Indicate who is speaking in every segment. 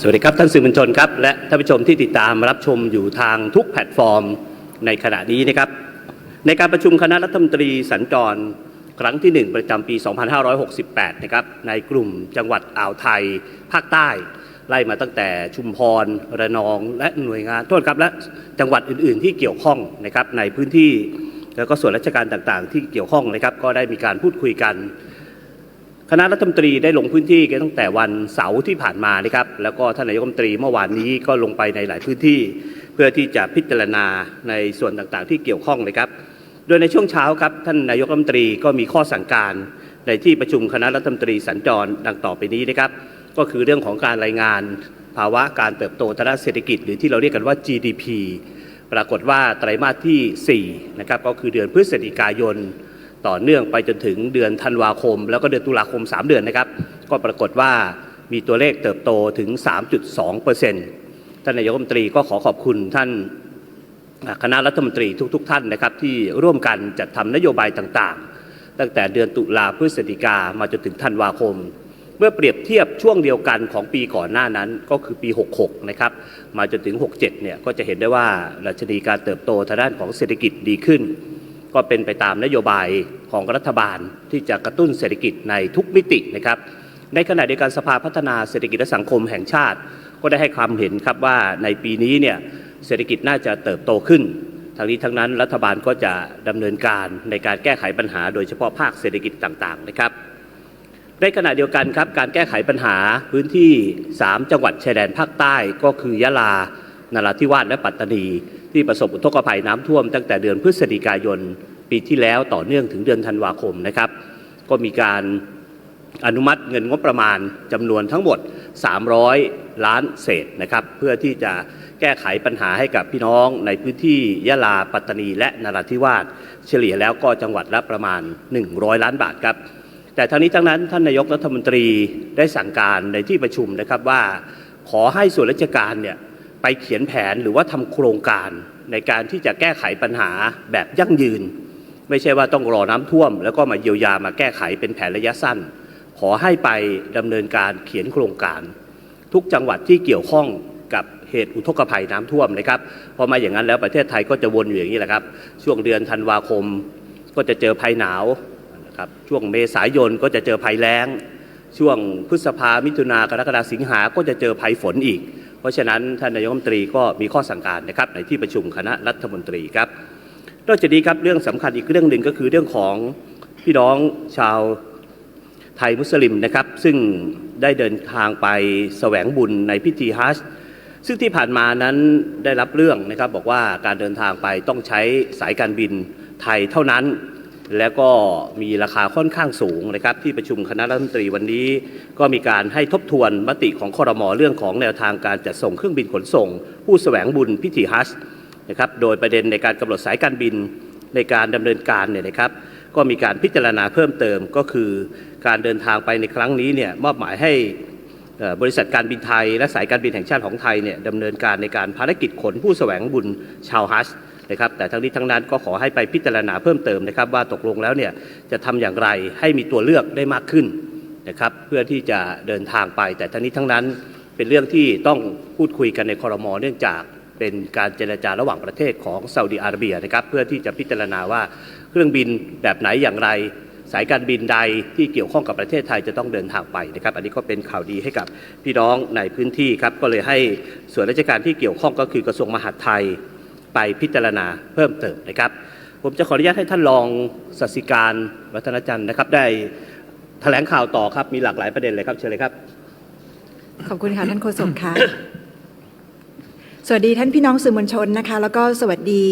Speaker 1: สวัสดีครับท่านสื่อมวลชนครับและท่านผู้ชมที่ติดตามรับชมอยู่ทางทุกแพลตฟอร์มในขณะนี้นะครับ ในการประชุมคณะรัฐมนตรีสัญจรครั้งที่ 1 ประจำปี 2568 นะครับในกลุ่มจังหวัดอ่าวไทย ภาคใต้ ไล่มาตั้งแต่ชุมพร ระนอง และหน่วยงานโทษครับและจังหวัดอื่น ๆ ที่เกี่ยวข้องนะครับในพื้นที่แล้วก็ส่วนราชการต่างๆ ที่เกี่ยวข้องนะครับก็ได้มีการพูดคุยกัน คณะรัฐมนตรีได้ลงพื้นที่กันตั้งแต่วันเสาร์ที่ผ่านมานะครับ แล้วก็ท่านนายกรัฐมนตรีเมื่อวานนี้ก็ลงไปในหลายพื้นที่ เพื่อที่จะพิจารณาในส่วนต่างๆ ที่เกี่ยวข้องนะครับ โดยในช่วงเช้าครับท่านนายกรัฐมนตรีก็มีข้อสั่งการ ในที่ประชุมคณะรัฐมนตรีสัญจรดังต่อไปนี้นะครับ ก็คือเรื่องของการรายงาน ภาวะการเติบโตทางด้านเศรษฐกิจ หรือที่เราเรียกกันว่า GDP ปรากฏว่าไตรมาสที่4นะครับก็คือเดือนพฤศจิกายน ต่อเนื่องไปจนถึงเดือนธันวาคม แล้วก็เดือนตุลาคม 3 เดือนนะครับ ก็ปรากฏว่ามีตัวเลขเติบโตถึง 3.2%ท่านนายกรัฐมนตรีก็ขอขอบคุณท่านคณะรัฐมนตรีทุกๆท่านนะครับที่ร่วมกันจัดทำนโยบายต่างๆ ตั้งแต่เดือนตุลาพฤศจิกามาจนถึงธันวาคม เมื่อเปรียบเทียบช่วงเดียวกันของปีก่อนหน้านั้นก็คือปี 66 นะครับ มาจนถึง 67 เนี่ยก็จะเห็นได้ว่าดัชนีการเติบโตทางด้านของเศรษฐกิจดีขึ้น ก็เป็นไปตามนโยบายของรัฐบาลที่จะกระตุ้นเศรษฐกิจในทุกมิตินะครับ ในขณะเดียวกันสภาพัฒนาเศรษฐกิจและสังคมแห่งชาติ ก็ได้ให้ความเห็นครับว่าในปีนี้เนี่ยเศรษฐกิจน่าจะเติบโตขึ้นทั้งนี้ทั้งนั้นรัฐบาลก็จะดำเนินการในการแก้ไขปัญหา โดยเฉพาะภาคเศรษฐกิจต่างๆนะครับในขณะเดียวกันครับการแก้ไขปัญหาพื้นที่ 3 จังหวัดชายแดนภาคใต้ก็คือยะลา นราธิวาสและปัตตานี ที่ประสบอุทกภัยน้ำท่วมตั้งแต่เดือนพฤศจิกายนปีที่แล้วต่อเนื่องถึงเดือนธันวาคมนะครับ ก็มีการอนุมัติเงินงบประมาณจำนวนทั้งหมด 300 ล้านเศษนะครับ เพื่อที่จะแก้ไขปัญหาให้กับพี่น้องในพื้นที่ยะลาปัตตานีและนราธิวาสเฉลี่ยแล้วก็จังหวัดละประมาณ 100 ล้านบาทครับ แต่ทั้งนี้ทั้งนั้นท่านนายกรัฐมนตรีได้สั่งการในที่ประชุมนะครับว่า ขอให้ส่วนราชการเนี่ย ไปเขียนแผนหรือว่าทำโครงการในการที่จะแก้ไขปัญหาแบบยั่งยืน ไม่ใช่ว่าต้องรอน้ำท่วม แล้วก็มาเยียวยามาแก้ไขเป็นแผนระยะสั้น ขอให้ไปดำเนินการเขียนโครงการ ทุกจังหวัดที่เกี่ยวข้องกับเหตุอุทกภัยน้ำท่วมนะครับพราะไมาอย่างนั้นแล้วประเทศไทยก็จะวนอยู่อย่างนี้แหละครับ ช่วงเดือนธันวาคม ก็จะเจอภัยหนาวนะครับช่วงเมษายนก็จะเจอภัยแล้ง ช่วงพฤษภามิถุนากรกฎาสิงหาก็จะเจอภัยฝนอีก เพราะฉะนั้นท่านนายกรัฐมนตรีก็มีข้อสั่งการนะครับในที่ประชุมคณะรัฐมนตรีครับนอกจากนี้ครับเรื่องสำคัญอีกเรื่องหนึ่งก็คือเรื่องของพี่น้องชาวไทยมุสลิมนะครับ ซึ่งได้เดินทางไปแสวงบุญในพิธีฮัจญ์ซึ่งที่ผ่านมานั้นได้รับเรื่องนะครับ บอกว่าการเดินทางไปต้องใช้สายการบินไทยเท่านั้น แล้วก็มีราคาค่อนข้างสูงนะครับที่ประชุมคณะรัฐมนตรีวันนี้ ก็มีการให้ทบทวนมติของคอรมอเรื่องของแนวทางการจัดส่งเครื่องบินขนส่ง ผู้แสวงบุญพิธีฮัจญ์นะครับโดยประเด็นในการกำหนดสายการบินในการดำเนินการเนี่ยนะครับก็มีการพิจารณาเพิ่มเติมก็คือการเดินทางไปในครั้งนี้เนี่ยมอบหมายให้บริษัทการบินไทย และสายการบินแห่งชาติของไทยเนี่ยดำเนินการในการภารกิจขนผู้แสวงบุญชาวฮัจญ์ นะครับแต่ทั้งนี้ทั้งนั้นก็ขอให้ไปพิจารณาเพิ่มเติมนะครับ ว่าตกลงแล้วเนี่ยจะทำอย่างไรให้มีตัวเลือกได้มากขึ้นนะครับเพื่อที่จะเดินทางไป แต่ทั้งนี้ทั้งนั้นเป็นเรื่องที่ต้องพูดคุยกันในคอรมอเนื่องจากเป็นการเจรจาระหว่างประเทศของซาอุดิอาระเบียนะครับเพื่อที่จะพิจารณาว่าเครื่องบินแบบไหนอย่างไร สายการบินใดที่เกี่ยวข้องกับประเทศไทยจะต้องเดินทางไปนะครับ อันนี้ก็เป็นข่าวดีให้กับพี่น้องในพื้นที่ครับก็เลยให้ส่วนราชการที่เกี่ยวข้องก็คือกระทรวงมหาดไทย ไปพิจารณาเพิ่มเติมนะครับ ผมจะขออนุญาตให้ท่านรองสัสิการวัฒนจันทร์นะครับ ได้แถลงข่าวต่อครับมีหลากหลายประเด็นเลยครับเชิญเลยครับ
Speaker 2: ขอบคุณค่ะท่านโฆษกค่ะ สวัสดีท่านพี่น้องสื่อมวลชนนะคะ แล้วก็สวัสดี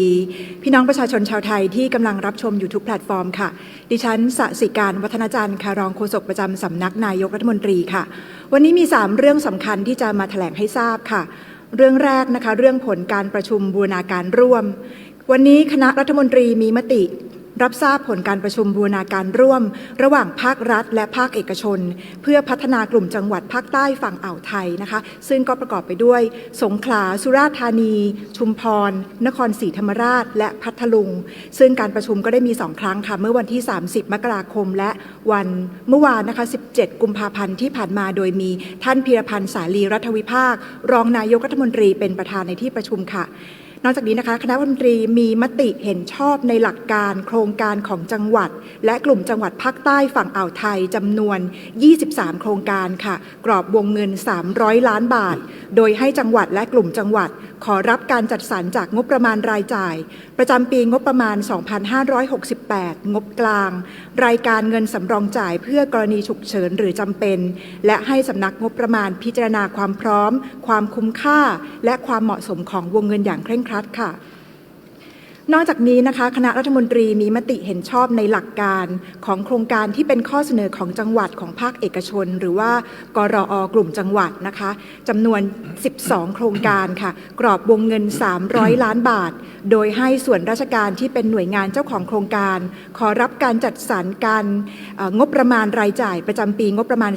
Speaker 2: พี่น้องประชาชนชาวไทยที่กำลังรับชมอยู่ทุกแพลตฟอร์มค่ะ ดิฉันสสิการวัฒนจันทร์ค่ะรองโฆษกประจำสำนักนายกรัฐมนตรีค่ะ วันนี้มี 3 เรื่องสำคัญที่จะมาแถลงให้ทราบค่ะ เรื่องแรกนะคะ เรื่องผลการประชุมบูรณาการร่วม วันนี้คณะรัฐมนตรีมีมติ รับทราบผลการประชุมบูรณาการร่วม ระหว่างภาครัฐ และภาคเอกชน เพื่อพัฒนากลุ่มจังหวัดภาคใต้ฝั่งอ่าวไทยนะคะ ซึ่งก็ประกอบไปด้วย สงขลา สุราษฎร์ธานี ชุมพร นครศรีธรรมราช และพัทลุง ซึ่งการประชุมก็ได้มี 2 ครั้งค่ะ เมื่อวันที่ 30 มกราคม และวันเมื่อวานนะคะ 17 กุมภาพันธ์ที่ผ่านมาโดยมีท่านพีรพันธ์สาลีรัฐวิภาค รองนายกรัฐมนตรีเป็นประธานในที่ประชุมค่ะ นอกจากนี้นะคะคณะรัฐมนตรีมีมติเห็นชอบในหลักการโครงการของจังหวัด และกลุ่มจังหวัดภาคใต้ฝั่งอ่าวไทยจำนวน 23 โครงการค่ะ กรอบวงเงิน 300 ล้านบาท โดยให้จังหวัดและกลุ่มจังหวัด ขอรับการจัดสรรจากงบประมาณรายจ่าย ประจำปีงบประมาณ 2568 งบกลาง รายการเงินสำรองจ่ายเพื่อกรณีฉุกเฉินหรือจำเป็น และให้สำนักงบประมาณพิจารณาความพร้อม ความคุ้มค่า และความเหมาะสมของวงเงินอย่างเคร่งครัดค่ะ นอกจากนี้นะคะ คณะรัฐมนตรีมีมติเห็นชอบในหลักการของโครงการที่เป็นข้อเสนอของจังหวัดของภาคเอกชน หรือว่ากรอกลุ่มจังหวัดนะคะจำนวน 12 โครงการค่ะ กรอบวงเงิน 300 ล้านบาท โดยให้ส่วนราชการที่เป็นหน่วยงานเจ้าของโครงการ ขอรับการจัดสรรการงบประมาณรายจ่ายประจำปีงบประมาณ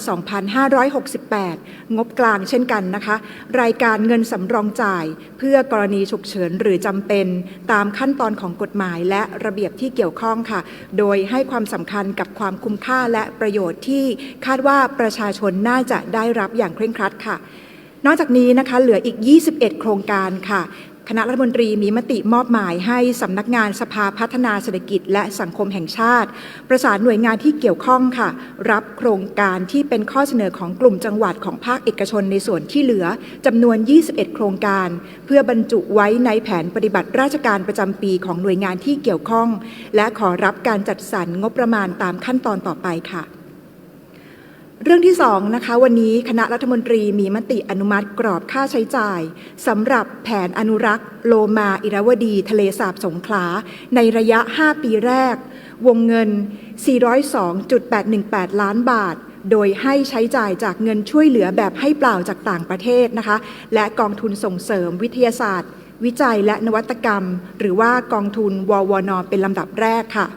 Speaker 2: 2568 งบกลางเช่นกันนะคะ รายการเงินสำรองจ่าย เพื่อกรณีฉุกเฉินหรือจำเป็นตามขั้นตอนของกฎหมายและระเบียบที่เกี่ยวข้องค่ะ โดยให้ความสำคัญกับความคุ้มค่าและประโยชน์ที่คาดว่าประชาชนน่าจะได้รับอย่างเคร่งครัดค่ะนอกจากนี้นะคะเหลืออีก 21 โครงการค่ะ คณะรัฐมนตรีมีมติมอบหมายให้สำนักงานสภาพัฒนาเศรษฐกิจ และสังคมแห่งชาติ ประสานหน่วยงานที่เกี่ยวข้องค่ะ รับโครงการที่เป็นข้อเสนอของกลุ่มจังหวัดของภาคเอกชนในส่วนที่เหลือจำนวน 21 โครงการ เพื่อบรรจุไว้ในแผนปฏิบัติราชการประจำปีของหน่วยงานที่เกี่ยวข้อง และขอรับการจัดสรรงบประมาณตามขั้นตอนต่อไปค่ะ เรื่องที่สองนะคะวันนี้คณะรัฐมนตรีมีมติอนุมัติกรอบค่าใช้จ่ายสำหรับแผนอนุรักษ์ โลมาอิราวดี ทะเลสาบสงขลา ในระยะ 5 ปีแรก วงเงิน 402.818 ล้านบาท โดยให้ใช้จ่ายจากเงินช่วยเหลือแบบให้เปล่าจากต่างประเทศนะคะ และกองทุนส่งเสริมวิทยาศาสตร์ วิจัยและนวัตกรรม หรือว่ากองทุนววนเป็นลำดับแรกค่ะ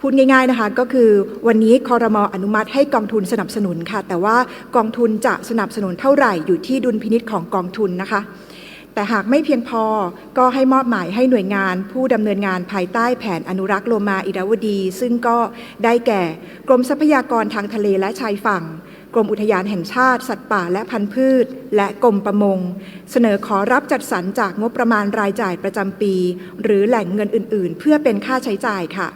Speaker 2: พูดง่ายๆนะคะก็คือวันนี้คอรมออนุมัติให้กองทุนสนับสนุนค่ะ แต่ว่ากองทุนจะสนับสนุนเท่าไหร่อยู่ที่ดุลพินิษของกองทุนนะคะ แต่หากไม่เพียงพอก็ให้มอบหมายให้หน่วยงาน ผู้ดำเนินงานภายใต้แผนอนุรักษ์โลมาอิราวดี ซึ่งก็ได้แก่ กรมทรัพยากรทางทะเลและชายฝั่งกรมอุทยานแห่งชาติ สัตว์ป่าและพันธุ์พืช และกรมประมง เสนอขอรับจัดสรรจากงบประมาณรายจ่ายประจำปี หรือแหล่งเงินอื่น ๆ เพื่อเป็นค่าใช้จ่ายค่ะ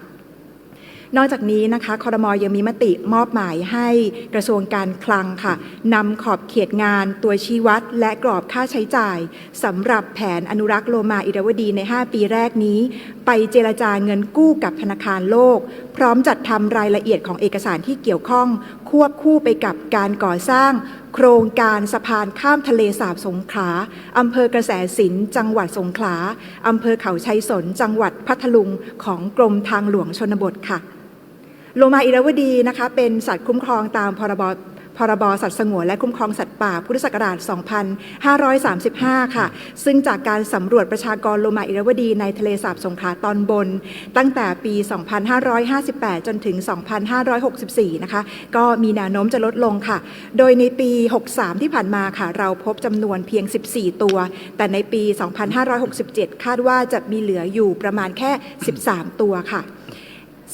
Speaker 2: นอกจากนี้นะคะคอรมอยังมีมติมอบหมายให้กระทรวงการคลังค่ะนำขอบเขตงานตัวชี้วัด และกรอบค่าใช้จ่ายสำหรับแผนอนุรักษ์โลมาอิรวดีใน 5 ปีแรกนี้ ไปเจรจาเงินกู้กับธนาคารโลก พร้อมจัดทำรายละเอียดของเอกสารที่เกี่ยวข้อง ควบคู่ไปกับการก่อสร้างโครงการสะพานข้ามทะเลสาบสงขลา อำเภอกระแสสิน จังหวัดสงขลา อำเภอเขาชัยสน จังหวัดพัทลุง ของกรมทางหลวงชนบทค่ะ โลมาอิราวดีนะคะเป็นสัตว์คุ้มครองตามพรบพรบสัตว์สงวนและคุ้มครองสัตว์ป่าพุทธศักราช 2535 ค่ะ ซึ่งจากการสำรวจประชากรโลมาอิราวดีในทะเลสาบสงขลาตอนบน ตั้งแต่ปี 2558 จนถึง 2564 นะคะ ก็มีแนวโน้มจะลดลงค่ะ โดยในปี 63 ที่ผ่านมาค่ะ เราพบจำนวนเพียง 14 ตัว แต่ในปี 2567 คาดว่าจะมีเหลืออยู่ประมาณแค่ 13 ตัวค่ะ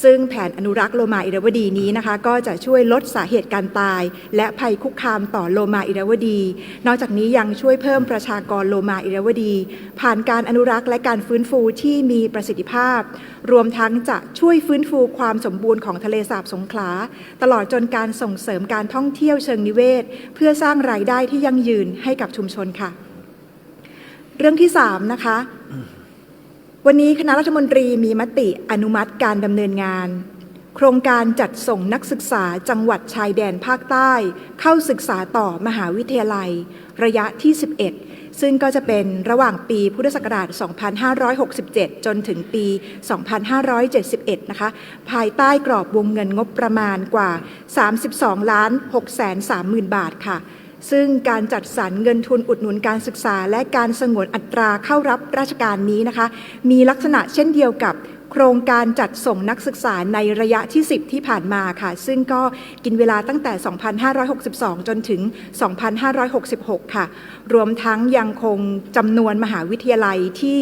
Speaker 2: ซึ่งแผนอนุรักษ์โลมาอิราวดีนี้นะคะ ก็จะช่วยลดสาเหตุการตาย และภัยคุกคามต่อโลมาอิราวดี นอกจากนี้ยังช่วยเพิ่มประชากรโลมาอิราวดี ผ่านการอนุรักษ์และการฟื้นฟูที่มีประสิทธิภาพ รวมทั้งจะช่วยฟื้นฟูความสมบูรณ์ของทะเลสาบสงขลา ตลอดจนการส่งเสริมการท่องเที่ยวเชิงนิเวศ เพื่อสร้างรายได้ที่ยั่งยืนให้กับชุมชนค่ะ เรื่องที่3นะคะ วันนี้คณะรัฐมนตรีมีมติอนุมัติการดำเนินงาน โครงการจัดส่งนักศึกษาจังหวัดชายแดนภาคใต้ เข้าศึกษาต่อมหาวิทยาลัย ระยะที่ 11 ซึ่งก็จะเป็นระหว่างปีพุทธศักราช 2567 จนถึงปี 2571 นะคะ ภายใต้กรอบวงเงินงบประมาณกว่า 32 ล้าน6 3 0 0 0 0 บาทค่ะ ซึ่งการจัดสรรเงินทุนอุดหนุนการศึกษา และการสงวนอัตราเข้ารับราชการนี้นะคะ มีลักษณะเช่นเดียวกับโครงการจัดส่งนักศึกษาในระยะที่ 10 ที่ผ่านมาค่ะ ซึ่งก็กินเวลาตั้งแต่ 2562 จนถึง 2566 ค่ะ รวมทั้งยังคงจำนวนมหาวิทยาลัยที่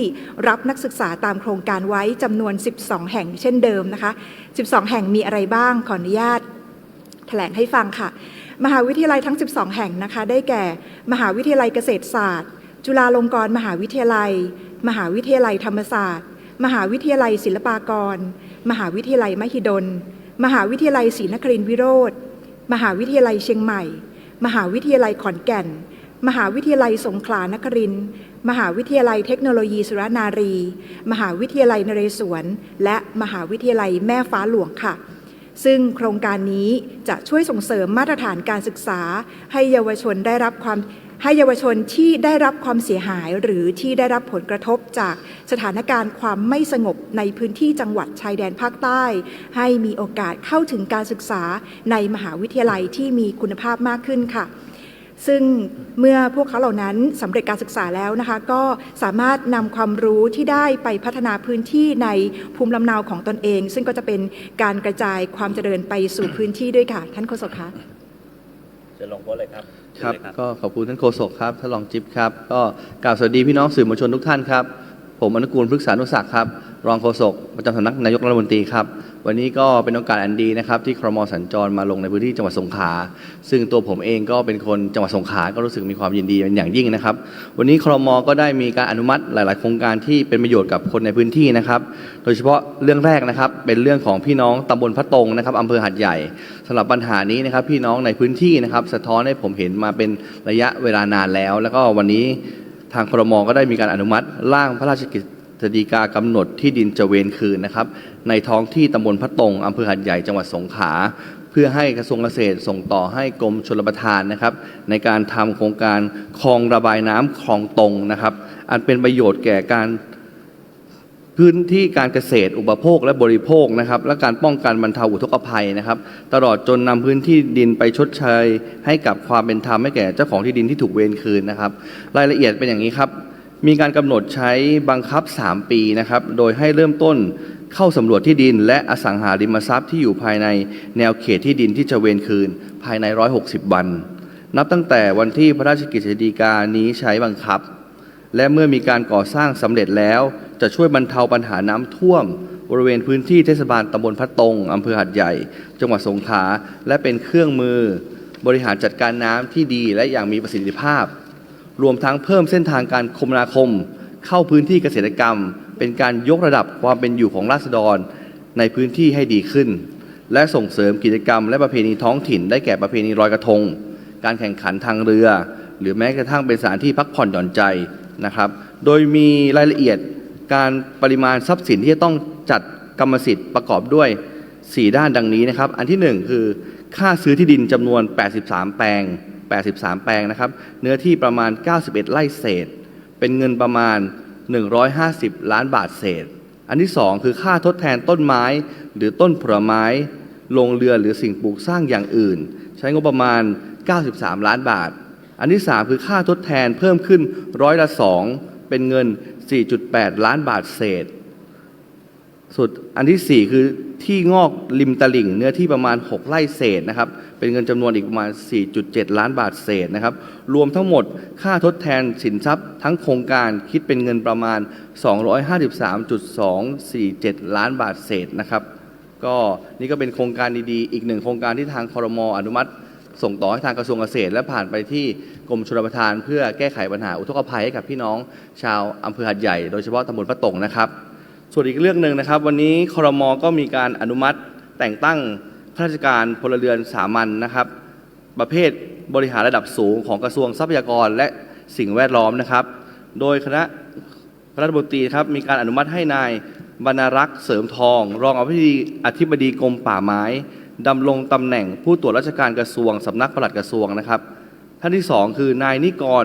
Speaker 2: รับนักศึกษาตามโครงการไว้จำนวน 12 แห่งเช่นเดิมนะคะ 12 แห่งมีอะไรบ้างขออนุญาตแถลงให้ฟังค่ะ มหาวิทยาลัยทั้ง 12 แห่งนะคะ ได้แก่ มหาวิทยาลัยเกษตรศาสตร์ จุฬาลงกรณ์มหาวิทยาลัย มหาวิทยาลัยธรรมศาสตร์ มหาวิทยาลัยศิลปากร มหาวิทยาลัยมหิดล มหาวิทยาลัยศรีนครินทรวิโรธมหาวิทยาลัยเชียงใหม่ มหาวิทยาลัยขอนแก่น มหาวิทยาลัยสงขลานครินทร์มหาวิทยาลัยเทคโนโลยีสุรนารี มหาวิทยาลัยนเรศวร และมหาวิทยาลัยแม่ฟ้าหลวงค่ะ ซึ่งโครงการนี้จะช่วยส่งเสริมมาตรฐานการศึกษา ให้เยาวชนได้รับความให้เยาวชนที่ได้รับความเสียหายหรือที่ได้รับผลกระทบจากสถานการณ์ความไม่สงบในพื้นที่จังหวัดชายแดนภาคใต้ ให้มีโอกาสเข้าถึงการศึกษาในมหาวิทยาลัยที่มีคุณภาพมากขึ้นค่ะ ซึ่งเมื่อพวกเขาเหล่านั้นสำเร็จการศึกษาแล้วนะคะก็สามารถนำความรู้ที่ได้ไปพัฒนาพื้นที่ในภูมิลำเนาของตนเอง ซึ่งก็จะเป็นการกระจายความเจริญไปสู่พื้นที่ด้วยค่ะ ท่านโฆษกคะ
Speaker 1: จะลงโพสเลยครับ
Speaker 3: ครับ
Speaker 1: เชิญเลย
Speaker 3: ก็ขอบคุณท่านโฆษกครับท่านรองจิ๊บครับ ก็กล่าวสวัสดีพี่น้องสื่อมวลชนทุกท่านครับ ผมอนุกูลพฤกษานุศักดิ์ครับ รองโฆษกประจำสำนักนายกรัฐมนตรีครับ วันนี้ก็เป็นโอกาสอันดีนะครับที่ครมสัญจรมาลงในพื้นที่จังหวัดสงขลาซึ่งตัวผมเองก็เป็นคนจังหวัดสงขลาก็รู้สึกมีความยินดีเป็นอย่างยิ่งนะครับ วันนี้ครมก็ได้มีการอนุมัติหลาย ๆ โครงการที่เป็นประโยชน์กับคนในพื้นที่นะครับ โดยเฉพาะเรื่องแรกนะครับ เป็นเรื่องของพี่น้องตำบลพระตรงนะครับอำเภอหัดใหญ่สำหรับปัญหานี้นะครับ พี่น้องในพื้นที่นะครับ สะท้อนให้ผมเห็นมาเป็นระยะเวลานานแล้ว แล้วก็วันนี้ทางครมก็ได้มีการอนุมัติร่างพระราชกิจ ฤษฎีกากำหนดที่ดินจะเวนคืนนะครับ ในท้องที่ตำบลพระตงอำเภอหัดใหญ่จังหวัดสงขลาเพื่อให้กระทรวงเกษตรส่งต่อให้กรมชลประทานนะครับ ในการทำโครงการคลองระบายน้ำคลองตรงนะครับ อันเป็นประโยชน์แก่การพื้นที่การเกษตรอุปโภคและบริโภคนะครับ และการป้องกันบรรเทาอุทกภัยนะครับ ตลอดจนนำพื้นที่ดินไปชดเชยให้กับความเป็นธรรมให้แก่เจ้าของที่ดินที่ถูกเวรคืนนะครับ รายละเอียดเป็นอย่างนี้ครับ มีการกำหนดใช้บังคับ 3 ปีนะครับ โดยให้เริ่มต้นเข้าสำรวจที่ดิน และอสังหาริมทรัพย์ที่อยู่ภายในแนวเขตที่ดินที่จะเวรคืน ภายใน 160 วัน นับตั้งแต่วันที่พระราชกฤษฎีกานี้ใช้บังคับ และเมื่อมีการก่อสร้างสำเร็จแล้ว จะช่วยบรรเทาปัญหาน้ำท่วม บริเวณพื้นที่เทศบาลตำบลพระตรงอำเภอหัดใหญ่ จังหวัดสงขลาและเป็นเครื่องมือบริหารจัดการน้ำที่ดีและอย่างมีประสิทธิภาพ รวมทั้งเพิ่มเส้นทางการคมนาคม เข้าพื้นที่เกษตรกรรม เป็นการยกระดับความเป็นอยู่ของราษฎรในพื้นที่ให้ดีขึ้น และส่งเสริมกิจกรรม และประเพณีท้องถิ่น ได้แก่ประเพณีลอยกระทง การแข่งขันทางเรือ หรือแม้กระทั่งเป็นสถานที่พักผ่อนหย่อนใจนะครับ โดยมีรายละเอียดการปริมาณทรัพย์สินที่จะต้องจัดกรรมสิทธิ์ประกอบด้วย 4 ด้านดังนี้นะครับ อันที่ 1 คือ ค่าซื้อที่ดินจำนวน 83 แปลง 83 แปลงนะครับ เนื้อที่ประมาณ 91 ไร่เศษ เป็นเงินประมาณ 150 ล้านบาทเศษ อันที่ 2 คือค่าทดแทนต้นไม้ หรือต้นผลไม้โรงเรือหรือสิ่งปลูกสร้างอย่างอื่น ใช้งบประมาณ 93 ล้านบาท อันที่ 3 คือค่าทดแทนเพิ่มขึ้นร้อยละ 2 เป็นเงิน 4.8 ล้านบาทเศษ สุดอันที่ 4 คือที่งอกริมตลิ่ง เนื้อที่ประมาณ 6 ไร่เศษนะครับ เป็นเงินจำนวนอีกประมาณ 4.7 ล้านบาทเศษนะครับ รวมทั้งหมดค่าทดแทนสินทรัพย์ทั้งโครงการคิดเป็นเงินประมาณ 253.247 ล้านบาทเศษนะครับ ก็นี่ก็เป็นโครงการดีๆ อีกหนึ่งโครงการที่ทางคอรมออนุมัติ ส่งต่อให้ทางกระทรวงเกษตร และผ่านไปที่กรมชลประทาน เพื่อแก้ไขปัญหาอุทกภัยให้กับพี่น้องชาวอำเภอหัดใหญ่ โดยเฉพาะตำบลพระตงนะครับ ส่วนอีกเรื่องหนึ่งนะครับ วันนี้ครมก็มีการอนุมัติแต่งตั้งข้าราชการพลเรือนสามัญนะครับ ประเภทบริหารระดับสูงของกระทรวงทรัพยากรและสิ่งแวดล้อมนะครับ โดยคณะรัฐมนตรีครับมีการอนุมัติให้นายบรรรักษ์เสริมทอง รองอธิบดีอธิบดีกรมป่าไม้ดำรงตำแหน่งผู้ตรวจราชการกระทรวงสำนักปลัดกระทรวงนะครับ ท่านที่สองคือนายนิกร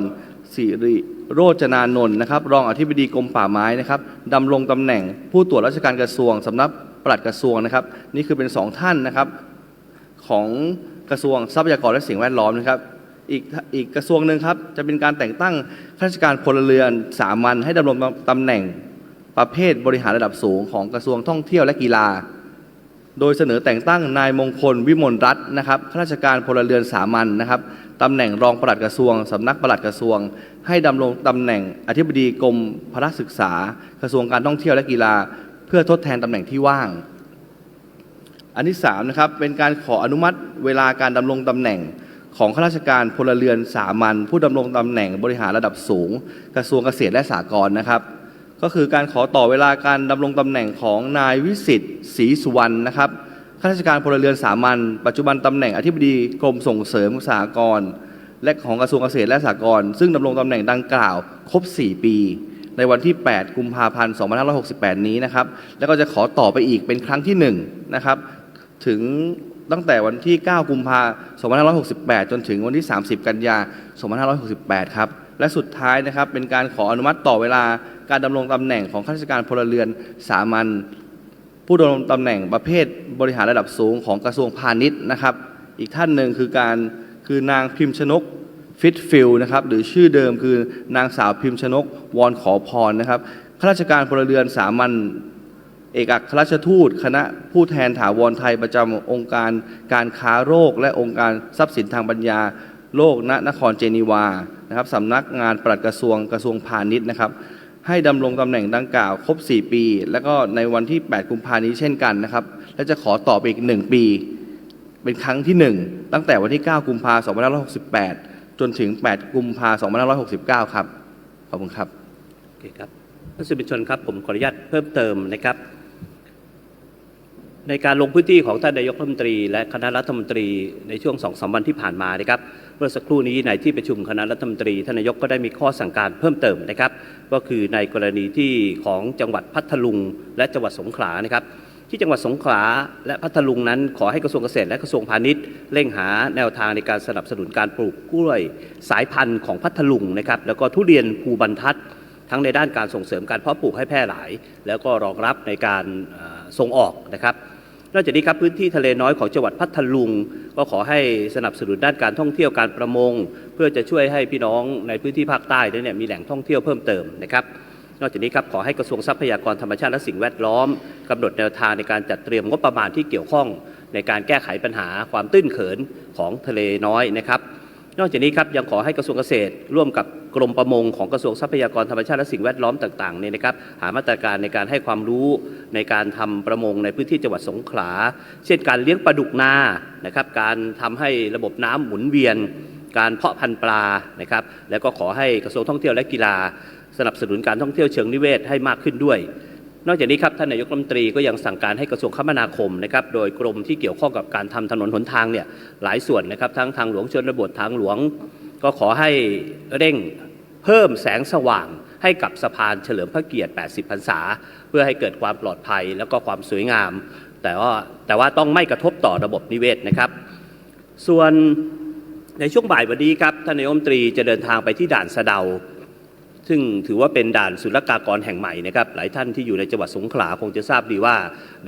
Speaker 3: สิริ โรจนานนท์นะครับ รองอธิบดีกรมป่าไม้นะครับดำรงตำแหน่งผู้ตรวจราชการกระทรวงสำนักปลัดกระทรวงนะครับ นี่คือเป็นสองท่านนะครับของกระทรวงทรัพยากรและสิ่งแวดล้อมนะครับอีกอีกกระทรวงหนึ่งครับจะเป็นการแต่งตั้งข้าราชการพลเรือนสามัญให้ดำรงตำแหน่งปประเภทบริหารระดับสูงของกระทรวงท่องเที่ยวและกีฬา โดยเสนอแต่งตั้งนายมงคลวิมลรัตน์นะครับข้าราชการพลเรือนสามัญนะครับ ตำแหน่งรองปลัดกระทรวงสำนักปลัดกระทรวง ให้ดำรงตำแหน่งอธิบดีกรมพระศึกษา กระทรวงการท่องเที่ยวและกีฬา เพื่อทดแทนตำแหน่งที่ว่าง อันที่3นะครับเป็นการขออนุมัติเวลาการดำรงตำแหน่งของข้าราชการพลเรือนสามัญผู้ดำรงตำแหน่งบริหารระดับสูง กระทรวงเกษตรและสหกรณ์นะครับก็คือการขอต่อเวลาการดำรงตำแหน่งของนายวิสิทธิ์ศรีสุวรรณนะครับ ข้าราชการพลเรือนสามัญปัจจุบันตำแหน่งอธิบดีกรมส่งเสริมสหกรณ์และของกระทรวงเกษตรและสหกรณ์ซึ่งดำรงตำแหน่งดังกล่าว ครบ 4 ปี ในวันที่ 8 กุมภาพันธ์ 2568 นี้นะครับ แล้วก็จะขอต่อไปอีกเป็นครั้งที่1นะครับถึงตั้งแต่วันที่ 9 กุมภาพันธ์2568 จนถึงวันที่ 30 กันยา 2568 ครับ และสุดท้ายนะครับเป็นการขออนุมัติต่อเวลาการดำรงตำแหน่งของข้าราชการพลเรือนสามัญ ผู้ดำรงตำแหน่งประเภทบริหารระดับสูงของกระทรวงพาณิชย์นะครับ อีกท่านหนึ่งคือการคือนางพิมพ์ชนกฟิตฟิลนะครับหรือชื่อเดิมคือนางสาวพิมพ์ชนกวอนขอพรนะครับข้าราชการพลเรือนสามัญเอกอัครราชทูต คณะผู้แทนถาวรไทยประจำองค์การการค้าโรค และองค์การทรัพย์สินทางปัญญาโลกณนครเจนีวานะครับสำนักงานปลัดกระทรวงกระทรวงพาณิชย์นะครับ ให้ดำรงตำแหน่งดังกล่าวครบ 4 ปี แล้วก็ในวันที่ 8 กุมภานี้เช่นกันนะครับ และจะขอต่อไปอีก 1 ปี เป็นครั้งที่ 1 ตั้งแต่วันที่ 9 กุมภาพันธ์2568 จนถึง 8 กุมภาพันธ์2569 ครับ ขอบคุณครับ
Speaker 1: โอเคครับท่านสื่อมวลชนครับ ผมขออนุญาตเพิ่มเติมนะครับ ในการลงพื้นที่ของท่านนายกรัฐมนตรี และคณะรัฐมนตรีในช่วงสองสามวันที่ผ่านมานะครับเมื่อสักครู่นี้ในที่ประชุมคณะรัฐมนตรีท่านนายกก็ได้มีข้อสั่งการเพิ่มเติมนะครับ ก็คือในกรณีที่ของจังหวัดพัทลุง และจังหวัดสงขลานะครับ ที่จังหวัดสงขลาและพัทลุงนั้นขอให้กระทรวงเกษตรและกระทรวงพาณิชย์เร่งหาแนวทางในการสนับสนุนการปลูกกล้วย สายพันธุ์ของพัทลุงนะครับแล้วก็ทุเรียนภูบรรทัดทั้งในด้านการส่งเสริมการเพาะปลูกให้แพร่หลาย แล้วก็รองรับในการส่งออกนะครับ นอกจากนี้ครับพื้นที่ทะเลน้อยของจังหวัดพัทลุง ก็ขอให้สนับสนุนด้านการท่องเที่ยวการประมง เพื่อจะช่วยให้พี่น้องในพื้นที่ภาคใต้เนี่ยมีแหล่งท่องเที่ยวเพิ่มเติมนะครับนอกจากนี้ครับขอให้กระทรวงทรัพยากรธรรมชาติและสิ่งแวดล้อมกำหนดแนวทางในการจัดเตรียมงบประมาณที่เกี่ยวข้อง ในการแก้ไขปัญหาความตื้นเขินของทะเลน้อยนะครับ นอกจากนี้ครับยังขอให้กระทรวงเกษตร ร่วมกับกรมประมงของกระทรวงทรัพยากรธรรมชาติและสิ่งแวดล้อมต่างๆเนี่ยนะครับหามาตรการในการให้ความรู้ในการทำประมงในพื้นที่จังหวัดสงขลา เช่นการเลี้ยงปลาดุกนานะครับการทำให้ระบบน้ำหมุนเวียน การเพาะพันธุ์ปลานะครับแล้วก็ขอให้กระทรวงท่องเที่ยวและกีฬา สนับสนุนการท่องเที่ยวเชิงนิเวศให้มากขึ้นด้วย นอกจากนี้ครับท่านนายกรัฐมนตรีก็ยังสั่งการให้กระทรวงคมนาคมนะครับโดยกรมที่เกี่ยวข้องกับการทำถนนหนทางเนี่ยหลายส่วนนะครับทั้งทางหลวงชนบททางหลวง ก็ขอให้เร่งเพิ่มแสงสว่างให้กับสะพานเฉลิมพระเกียรติ 80 พรรษา เพื่อให้เกิดความปลอดภัยแล้วก็ความสวยงาม แต่ว่าแต่ว่าต้องไม่กระทบต่อระบบนิเวศนะครับ ส่วนในช่วงบ่ายวันนี้ครับท่านนายกรัฐมนตรีจะเดินทางไปที่ด่านสะเดา ซึ่งถือว่าเป็นด่านศุลกากรแห่งใหม่นะครับหลายท่านที่อยู่ในจังหวัดสงขลาคงจะทราบดีว่า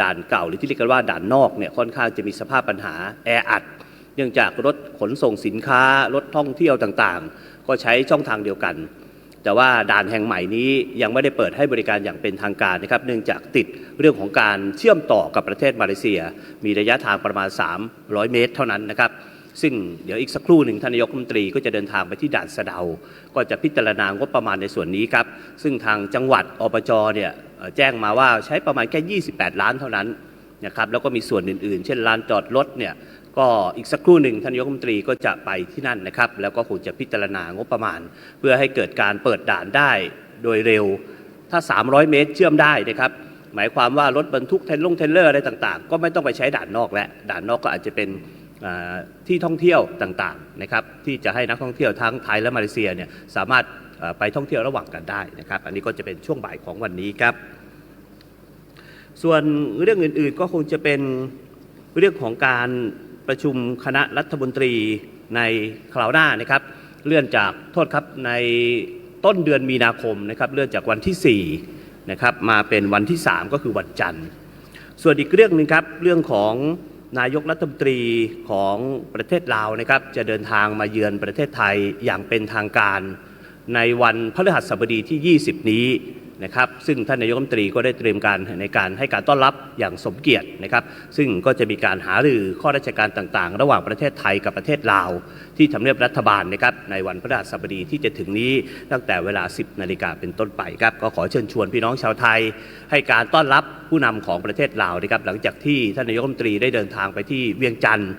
Speaker 1: ด่านเก่าหรือที่เรียกกันว่าด่านนอกเนี่ยค่อนข้างจะมีสภาพปัญหาแออัด เนื่องจากรถขนส่งสินค้ารถท่องเที่ยวต่างๆ ก็ใช้ช่องทางเดียวกัน แต่ว่าด่านแห่งใหม่นี้ยังไม่ได้เปิดให้บริการอย่างเป็นทางการนะครับเนื่องจากติดเรื่องของการเชื่อมต่อกับประเทศมาเลเซีย มีระยะทางประมาณ 300 เมตร เท่านั้นนะครับ ซึ่งเดี๋ยวอีกสักครู่หนึ่งท่านนายกรัฐมนตรีก็จะเดินทางไปที่ด่านสะเดา ก็จะพิจารณางบประมาณในส่วนนี้ครับ ซึ่งทางจังหวัดอบจเนี่ยแจ้งมาว่าใช้ประมาณแค่ 28 ล้านเท่านั้นนะครับ แล้วก็มีส่วนอื่นๆ เช่นลานจอดรถเนี่ย ก็อีกสักครู่หนึ่งท่านนายกรัฐมนตรีก็จะไปที่นั่นนะครับ แล้วก็คงจะพิจารณางบประมาณ เพื่อให้เกิดการเปิดด่านได้โดยเร็ว ถ้า 300 เมตรเชื่อมได้นะครับหมายความว่ารถบรรทุกเทนลงเทนเลอร์อะไรต่างๆ ก็ไม่ต้องไปใช้ด่านนอกแล้วด่านนอกก็อาจจะเป็น ที่ท่องเที่ยวต่างๆนะครับที่จะให้นักท่องเที่ยวทั้งไทยและมาเลเซียเนี่ยสามารถไปท่องเที่ยวระหว่างกันได้นะครับ อันนี้ก็จะเป็นช่วงบ่ายของวันนี้ครับ ส่วนเรื่องอื่นๆก็คงจะเป็นเรื่องของการประชุมคณะรัฐมนตรีในคราวหน้านะครับ เลื่อนจากโทษครับในต้นเดือนมีนาคมนะครับ เลื่อนจากวันที่4นะครับมาเป็นวันที่ 3 ก็คือวันจันทร์ ส่วนอีกเรื่องหนึ่งครับเรื่องของ นายกรัฐมนตรีของประเทศลาวนะครับ จะเดินทางมาเยือนประเทศไทยอย่างเป็นทางการ ในวันพฤหัสบดีที่ 20 นี้ นะครับ ซึ่งท่านนายกรัฐมนตรีก็ได้เตรียมการในการให้การต้อนรับอย่างสมเกียรตินะครับ ซึ่งก็จะมีการหารือข้อราชการต่างๆ ระหว่างประเทศไทยกับประเทศลาว ที่ทำเนียบรัฐบาลนะครับในวันพฤหัสบดีที่จะถึงนี้ตั้งแต่เวลา 10 นาฬิกาเป็นต้นไปครับก็ขอเชิญชวนพี่น้องชาวไทย ให้การต้อนรับผู้นำของประเทศลาวนะครับหลังจากที่ท่านนายกรัฐมนตรีได้เดินทางไปที่เวียงจันทร์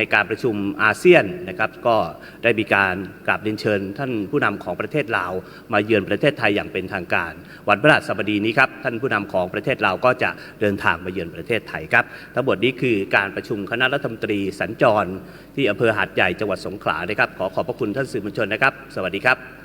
Speaker 1: ในการประชุมอาเซียนนะครับก็ได้มีการกราบเรียนเชิญ ท่านผู้นำของประเทศลาวมาเยือนประเทศไทยอย่างเป็นทางการ วันพฤหัสบดีนี้ครับท่านผู้นำของประเทศลาวก็จะเดินทางมาเยือนประเทศไทยครับทั้งหมดนี้คือการประชุมคณะรัฐมนตรีสัญจร ที่อำเภอหาดใหญ่จังหวัดสงขลานะครับขอขอบพระคุณท่านสื่อมวลชนนะครับ สวัสดีครับ